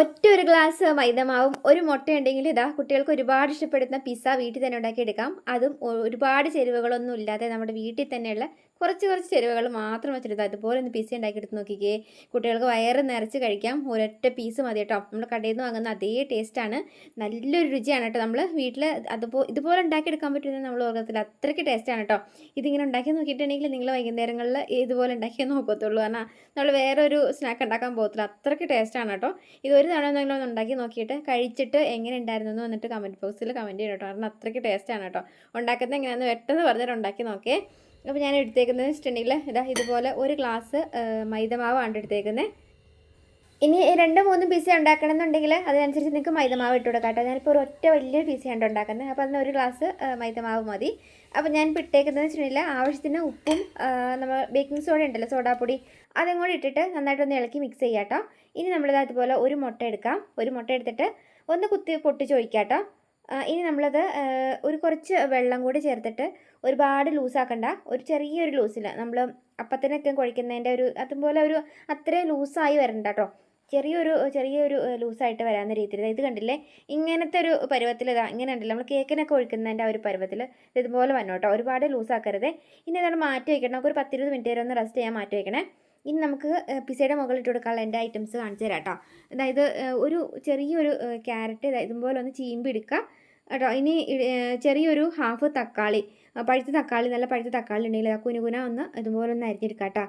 ഒറ്റ ഒരു ഗ്ലാസ് മൈദമാവും ഒരു മുട്ട ഉണ്ടെങ്കിൽ ഇതാ കുട്ടികൾക്ക് ഒരുപാട് ഇഷ്ടപ്പെടുന്ന പിസ്സ വീട്ടിൽ തന്നെ ഉണ്ടാക്കിയെടുക്കാം. അതും ഒരുപാട് ചേരുവകളൊന്നും ഇല്ലാതെ നമ്മുടെ വീട്ടിൽ തന്നെയുള്ള കുറച്ച് കുറച്ച് ചേരുവകൾ മാത്രം വെച്ചിട്ട് അതുപോലെ ഒന്ന് പീസ് ഉണ്ടാക്കിയെടുത്ത് നോക്കിക്കേ. കുട്ടികൾക്ക് വയറ് നിറച്ച് കഴിക്കാം. ഒരൊറ്റ പീസ് മതി കേട്ടോ. നമ്മൾ കടയിൽ നിന്ന് വാങ്ങുന്ന അതേ ടേസ്റ്റാണ് നല്ലൊരു രുചിയാണ് കേട്ടോ നമ്മൾ വീട്ടിൽ അതുപോലെ ഇതുപോലെ ഉണ്ടാക്കിയെടുക്കാൻ പറ്റുന്ന നമ്മൾ ഓർഗത്തിൽ അത്രയ്ക്ക് ടേസ്റ്റാണ് കേട്ടോ. ഇതിങ്ങനെ ഉണ്ടാക്കി നോക്കിയിട്ടുണ്ടെങ്കിൽ നിങ്ങൾ വൈകുന്നേരങ്ങളിൽ ഇതുപോലെ ഉണ്ടാക്കിയേ നോക്കത്തുള്ളൂ. കാരണം നമ്മൾ വേറെ ഒരു സ്നാക്ക് ഉണ്ടാക്കാൻ പോകത്തില്ല. അത്രയ്ക്ക് ടേസ്റ്റാണ് കേട്ടോ. ഇത് ഒരു തവണ എന്തെങ്കിലും ഒന്ന് ഉണ്ടാക്കി നോക്കിയിട്ട് കഴിച്ചിട്ട് എങ്ങനെ ഉണ്ടായിരുന്നു എന്ന് വന്നിട്ട് കമന്റ് ബോക്സിൽ കമന്റ് ചെയ്യണം കേട്ടോ. കാരണം അത്രയ്ക്ക് ടേസ്റ്റാണ് കേട്ടോ. ഉണ്ടാക്കുന്നത് എങ്ങനെയാണെന്ന് പെട്ടെന്ന് പറഞ്ഞിട്ട് ഉണ്ടാക്കി നോക്കേ. അപ്പോൾ ഞാൻ എടുത്തേക്കുന്നത് വെച്ചിട്ടുണ്ടെങ്കിൽ ഇതാ ഇതുപോലെ ഒരു ഗ്ലാസ് മൈദമാവാണ് എടുത്തേക്കുന്നത്. ഇനി രണ്ട് മൂന്ന് പിസ ഉണ്ടാക്കണം എന്നുണ്ടെങ്കിൽ അതിനനുസരിച്ച് നിങ്ങൾക്ക് മൈദമാവ് ഇട്ട് കൊടുക്കാം കേട്ടോ. ഞാനിപ്പോൾ ഒരു ഒറ്റ വലിയൊരു പിസയാണ് ഉണ്ടാക്കുന്നത്. അപ്പോൾ അതിന് ഒരു ഗ്ലാസ് മൈദമാവ് മതി. അപ്പോൾ ഞാൻ ഇപ്പോൾ ഇട്ടേക്കുന്നത് വെച്ചിട്ടുണ്ടെങ്കിൽ ആവശ്യത്തിന് ഉപ്പും നമ്മൾ ബേക്കിംഗ് സോഡ ഉണ്ടല്ലോ സോഡാപ്പൊടി അതും കൂടി ഇട്ടിട്ട് നന്നായിട്ടൊന്ന് ഇളക്കി മിക്സ് ചെയ്യാം കേട്ടോ. ഇനി നമ്മളിത് അതുപോലെ ഒരു മുട്ട എടുക്കാം. ഒരു മുട്ട എടുത്തിട്ട് ഒന്ന് കുത്തി പൊട്ടിച്ച് ഒഴിക്കാം കേട്ടോ. ഇനി നമ്മളത് ഒരു കുറച്ച് വെള്ളം കൂടി ചേർത്തിട്ട് ഒരുപാട് ലൂസാക്കണ്ട. ഒരു ചെറിയൊരു ലൂസിൽ നമ്മൾ അപ്പത്തിനൊക്കെ കുഴിക്കുന്നതിന്റെ ഒരു അതുപോലെ ഒരു അത്രയും ലൂസായി വരണ്ട കേട്ടോ ചെറിയൊരു ചെറിയൊരു ലൂസായിട്ട് വരാവുന്ന രീതിയിൽ. ഇത് കണ്ടില്ലേ? ഇങ്ങനത്തെ ഒരു പരുവത്തിൽ ഇതാ ഇങ്ങനെ ഉണ്ടല്ലോ നമ്മൾ കേക്കിനൊക്കെ ഒഴിക്കുന്നതിന്റെ ആ ഒരു പരുവത്തിൽ ഇതുപോലെ വന്നു കേട്ടോ ഒരുപാട് ലൂസാക്കരുത്. ഇനി അതാണ് മാറ്റി വയ്ക്കണം നമുക്ക് ഒരു പത്തിരുപത് മിനിറ്റ് വരെ ഒന്ന് റെസ്റ്റ് ചെയ്യാൻ മാറ്റി വയ്ക്കണേ ഇനി നമുക്ക് പിസയുടെ മുകളിൽ ഇട്ട് കൊടുക്കാനുള്ള എന്റെ ഐറ്റംസ് കാണിച്ചു തരാം കേട്ടോ അതായത് ഒരു ചെറിയൊരു ക്യാരറ്റ് ഇതുപോലെ ഒന്ന് ചീമ്പി എടുക്കുക കേട്ടോ. ഇനി ചെറിയൊരു ഹാഫ് തക്കാളി പഴുത്ത തക്കാളി നല്ല പഴുത്ത തക്കാളി ഉണ്ടെങ്കിൽ കുനുകുന ഒന്ന് ഇതുപോലെ ഒന്ന് അരിഞ്ഞെടുക്കാം കേട്ടോ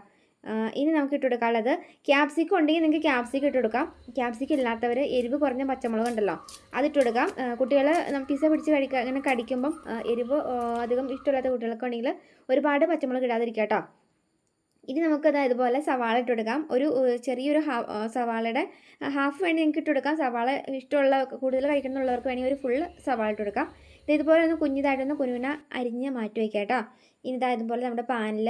ഇനി നമുക്ക് ഇട്ട് കൊടുക്കാനുള്ളത് ക്യാപ്സിക്കം ഉണ്ടെങ്കിൽ നിങ്ങൾക്ക് ക്യാപ്സിക്കം ഇട്ട് കൊടുക്കാം. ക്യാപ്സിക്കം ഇല്ലാത്തവർ എരിവ് കുറഞ്ഞ പച്ചമുളക് ഉണ്ടല്ലോ അതിട്ട് കൊടുക്കാം. കുട്ടികൾ പിസ പിടിച്ച് കഴിക്കുക അങ്ങനെ കടിക്കുമ്പം എരിവ് അധികം ഇഷ്ടമില്ലാത്ത കുട്ടികൾക്ക് ഉണ്ടെങ്കിൽ ഒരുപാട് പച്ചമുളക് ഇടാതിരിക്കുക കേട്ടോ. ഇനി നമുക്കത് ഇതുപോലെ സവാള ഇട്ട് കൊടുക്കാം ഒരു ചെറിയൊരു ഹാ സവാളയുടെ ഹാഫ് വേണമെങ്കിൽ നിങ്ങൾക്ക് ഇട്ട് കൊടുക്കാം സവാള ഇഷ്ടമുള്ള കൂടുതൽ കഴിക്കുന്നുള്ളവർക്ക് വേണമെങ്കിൽ ഒരു ഫുൾ സവാള ഇട്ട് കൊടുക്കാം ഇത് ഇതുപോലെ ഒന്ന് കുഞ്ഞിതായിട്ടൊന്ന് കുനുവിന അരിഞ്ഞ് മാറ്റി വയ്ക്കുക കേട്ടോ ഇനി ഇതാ ഇതുപോലെ നമ്മുടെ പാനിൽ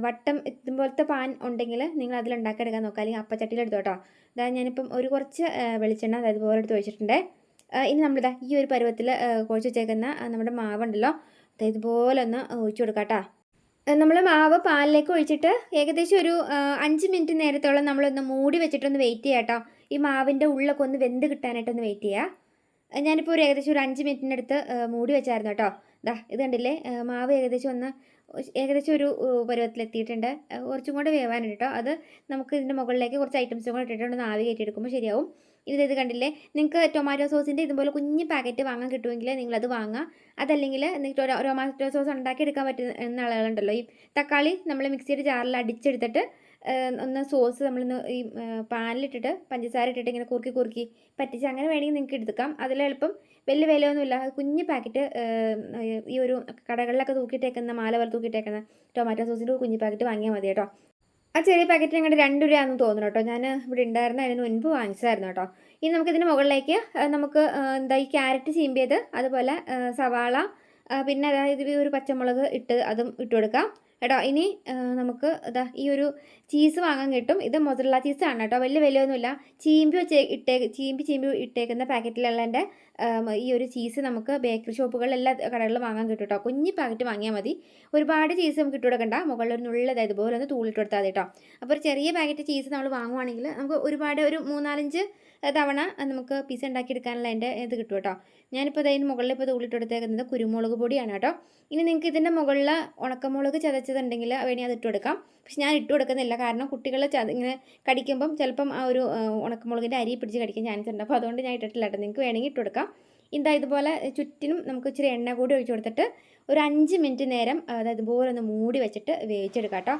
വട്ടം ഇതുപോലത്തെ പാൻ ഉണ്ടെങ്കിൽ നിങ്ങൾ അതിൽ ഉണ്ടാക്കിയെടുക്കാൻ നോക്കുക. അല്ലെങ്കിൽ അപ്പച്ചട്ടിയിൽ എടുത്തു കേട്ടോ ഇതാ ഞാനിപ്പം ഒരു കുറച്ച് വെളിച്ചെണ്ണ അതായത് ഇതുപോലെ എടുത്ത് വെച്ചിട്ടുണ്ട് ഇനി നമ്മളിതാ ഈ ഒരു പരുവത്തിൽ കുഴച്ച് വെച്ചേക്കുന്ന നമ്മുടെ മാവുണ്ടല്ലോ അതായത് ഇതുപോലെ ഒന്ന് ഒഴിച്ചു കൊടുക്കാം കേട്ടോ നമ്മൾ മാവ് പാലിലേക്ക് ഒഴിച്ചിട്ട് ഏകദേശം ഒരു അഞ്ച് മിനിറ്റ് നേരത്തോളം നമ്മളൊന്ന് മൂടി വെച്ചിട്ടൊന്ന് വെയിറ്റ് ചെയ്യാം കേട്ടോ ഈ മാവിന്റെ ഉള്ളൊക്കെ ഒന്ന് വെന്ത് കിട്ടാനായിട്ടൊന്ന് വെയിറ്റ് ചെയ്യാം. ഞാനിപ്പോൾ ഒരു ഏകദേശം ഒരു അഞ്ച് മിനിറ്റിനടുത്ത് മൂടി വെച്ചായിരുന്നു കേട്ടോ ദാ ഇത് കണ്ടില്ലേ? മാവ് ഏകദേശം ഒന്ന് ഏകദേശം ഒരു പരുവത്തിലെത്തിയിട്ടുണ്ട്. കുറച്ചും കൂടെ വേവാനുണ്ട് കേട്ടോ അത് നമുക്ക് ഇതിന്റെ മുകളിലേക്ക് കുറച്ച് ഐറ്റംസും കൂടെ ഇട്ടിട്ടുണ്ടെന്ന് ആവി കയറ്റിയെടുക്കുമ്പോൾ ശരിയാവും. ഇത് ഇത് കണ്ടില്ലേ? നിങ്ങൾക്ക് ടൊമാറ്റോ സോസിന്റെ ഇതുപോലെ കുഞ്ഞ് പാക്കറ്റ് വാങ്ങാൻ കിട്ടുമെങ്കിൽ നിങ്ങളത് വാങ്ങുക അതല്ലെങ്കിൽ നിങ്ങൾക്ക് ടൊമാറ്റോ സോസ് ഉണ്ടാക്കി എടുക്കാൻ പറ്റുന്ന ആളുകളുണ്ടല്ലോ ഈ തക്കാളി നമ്മൾ മിക്സിയുടെ ജാറിൽ അടിച്ചെടുത്തിട്ട് ഒന്ന് സോസ് നമ്മളിന്ന് ഈ പാനിലിട്ടിട്ട് പഞ്ചസാര ഇട്ടിട്ട് ഇങ്ങനെ കുറുക്കി കുറുക്കി പറ്റിച്ച് അങ്ങനെ വേണമെങ്കിൽ നിങ്ങൾക്ക് എടുക്കാം. അതിലെളുപ്പം വലിയ വിലയൊന്നുമില്ല കുഞ്ഞ് പാക്കറ്റ് ഈ ഒരു കടകളിലൊക്കെ തൂക്കിയിട്ടേക്കുന്ന മാല പോലെ തൂക്കിയിട്ടേക്കുന്ന ടൊമാറ്റോ സോസിന്റെ കുഞ്ഞ് പാക്കറ്റ് വാങ്ങിയാൽ മതി കേട്ടോ. ആ ചെറിയ പാക്കറ്റ് ഞങ്ങളുടെ രണ്ട് രൂപയാണെന്ന് തോന്നുന്നു കേട്ടോ. ഞാൻ ഇവിടെ ഉണ്ടായിരുന്ന അതിന് മുൻപ് വാങ്ങിച്ചായിരുന്നു കേട്ടോ. ഇനി നമുക്കിതിന് മുകളിലേക്ക് നമുക്ക് എന്താ ഈ ക്യാരറ്റ് ചീമ്പിയത് അതുപോലെ സവാള പിന്നെ അതായത് ഒരു പച്ചമുളക് ഇട്ട് അതും ഇട്ട് കൊടുക്കാം. കേട്ടോ ഇനി നമുക്ക് ഇതാ ഈ ഒരു ചീസ് വാങ്ങാൻ കിട്ടും. ഇത് മൊസറല്ല ചീസാണ് കേട്ടോ. വലിയ വിലയൊന്നുമില്ല. ചീമ്പി വെച്ച് ഇട്ടേ ചീമ്പി ചീമ്പി ഇട്ടേക്കുന്ന പാക്കറ്റിലുള്ളതിന്റെ ഈ ഒരു ചീസ് നമുക്ക് ബേക്കറി ഷോപ്പുകളിൽ എല്ലാ കടകളിലും വാങ്ങാൻ കിട്ടും കേട്ടോ. കുഞ്ഞി പാക്കറ്റ് വാങ്ങിയാൽ മതി. ഒരുപാട് ചീസ് നമുക്ക് ഇട്ട് കൊടുക്കണ്ട മുകളിൽ ഒരു നുള്ളത് ഇതുപോലെ ഒന്ന് തൂളിട്ട് കൊടുത്താൽ മതി കേട്ടോ. അപ്പോൾ ഒരു ചെറിയ പാക്കറ്റ് ചീസ് നമ്മൾ വാങ്ങുവാണെങ്കിൽ നമുക്ക് ഒരുപാട് ഒരു മൂന്നാലഞ്ച് തവണ നമുക്ക് പിസ ഉണ്ടാക്കിയെടുക്കാനുള്ള എന്റെ ഇത് കിട്ടും കേട്ടോ ഞാനിപ്പോൾ അതിന് മുകളിൽ ഇപ്പോൾ തൂളിട്ടെടുത്തേക്കുന്നത് കുരുമുളക് പൊടിയാണ് കേട്ടോ. ഇനി നിങ്ങൾക്ക് ഇതിന്റെ മുകളിൽ ഉണക്കമുളക് ചതച്ചതുണ്ടെങ്കിൽ വേണമെങ്കിൽ അത് ഇട്ട് കൊടുക്കാം പക്ഷെ ഞാൻ ഇട്ട് കൊടുക്കുന്നില്ല. കാരണം കുട്ടികൾ ഇങ്ങനെ കടിക്കുമ്പം ചിലപ്പം ആ ഒരു ഉണക്കമുളകിന്റെ അരി പിടിച്ച് കടിക്കാൻ ചാൻസ് ഉണ്ട്. അപ്പോൾ അതുകൊണ്ട് ഞാൻ ഇട്ടിട്ടില്ല കേട്ടോ. നിങ്ങൾക്ക് വേണമെങ്കിൽ ഇട്ട് കൊടുക്കാം. ഇതാ ഇതുപോലെ ചുറ്റിനും നമുക്ക് ഇച്ചിരി എണ്ണ കൂടി ഒഴിച്ചു കൊടുത്തിട്ട് ഒരു അഞ്ച് മിനിറ്റ് നേരം അതായത് ഇതുപോലെ ഒന്ന് മൂടി വെച്ചിട്ട് വേവിച്ചെടുക്കാം കേട്ടോ.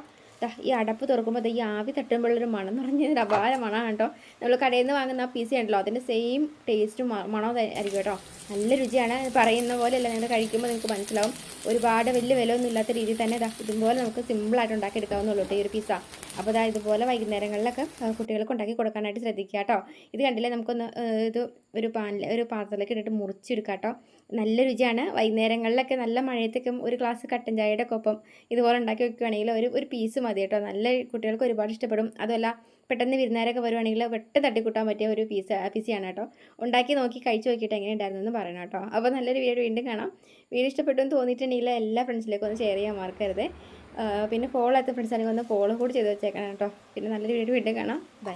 ഈ അടപ്പ് തുറക്കുമ്പോൾ ഈ ആവി തട്ടുമ്പോഴൊരു മണം എന്ന് പറഞ്ഞാൽ അപാര മണമാണ് കേട്ടോ. നമ്മൾ കടയിൽ നിന്ന് വാങ്ങുന്ന ആ പീസ് ഉണ്ടല്ലോ അതിന്റെ സെയിം ടേസ്റ്റും മണവും ആയിരിക്കും കേട്ടോ. നല്ല രുചിയാണ്. പറയുന്ന പോലെയല്ല നിങ്ങൾ കഴിക്കുമ്പോൾ നിങ്ങൾക്ക് മനസ്സിലാവും. ഒരുപാട് വലിയ വിലയൊന്നും ഇല്ലാത്ത രീതിയിൽ തന്നെ ഇതാ ഇതുപോലെ നമുക്ക് സിമ്പിളായിട്ട് ഉണ്ടാക്കിയെടുക്കാവുന്നുള്ളൂ കേട്ടോ ഈ ഒരു പിസ്സ അപ്പോൾ ഇതാ ഇതുപോലെ വൈകുന്നേരങ്ങളിലൊക്കെ കുട്ടികൾക്ക് ഉണ്ടാക്കി കൊടുക്കാനായിട്ട് ശ്രദ്ധിക്കുക കേട്ടോ. ഇത് കണ്ടില്ലേ? നമുക്കൊന്ന് ഇത് ഒരു പാനിൽ ഒരു പാത്രത്തിലേക്ക് ഇട്ടിട്ട് മുറിച്ചെടുക്കാം കേട്ടോ. നല്ല രുചിയാണ്. വൈകുന്നേരങ്ങളിലൊക്കെ നല്ല മഴയത്തൊക്കെ ഒരു ഗ്ലാസ് കട്ടൻ ചായയുടെ ഒപ്പം ഇതുപോലെ ഉണ്ടാക്കി വെക്കുകയാണെങ്കിൽ ഒരു ഒരു പീസ് മതി കേട്ടോ. നല്ല കുട്ടികൾക്ക് ഒരുപാട് ഇഷ്ടപ്പെടും. അതുമല്ല പെട്ടെന്ന് വിരുന്നേരൊക്കെ വരുവാണെങ്കിൽ പെട്ടെന്ന് തട്ടിക്കൂട്ടാൻ പറ്റിയ ഒരു പീസ് പീസിയാണ് കേട്ടോ. ഉണ്ടാക്കി നോക്കി കഴിച്ചു നോക്കിയിട്ട് എങ്ങനെ ഉണ്ടായിരുന്നു എന്ന് പറയണം കേട്ടോ. അപ്പോൾ നല്ലൊരു വീഡിയോ വീണ്ടും കാണാം. വീഡിയോ ഇഷ്ടപ്പെട്ടു എന്ന് തോന്നിയിട്ടുണ്ടെങ്കിൽ എല്ലാ ഫ്രണ്ട്സിലേക്കും ഒന്ന് ഷെയർ ചെയ്യാൻ മറക്കരുത്. പിന്നെ ഫോളോ എത്ത ഫ്രണ്ട്സ് ആണെങ്കിൽ ഒന്ന് ഫോളോ കൂടി ചെയ്ത് വെച്ചേക്കണം കേട്ടോ. പിന്നെ നല്ലൊരു വീഡിയോ വീണ്ടും കാണാം. ബൈ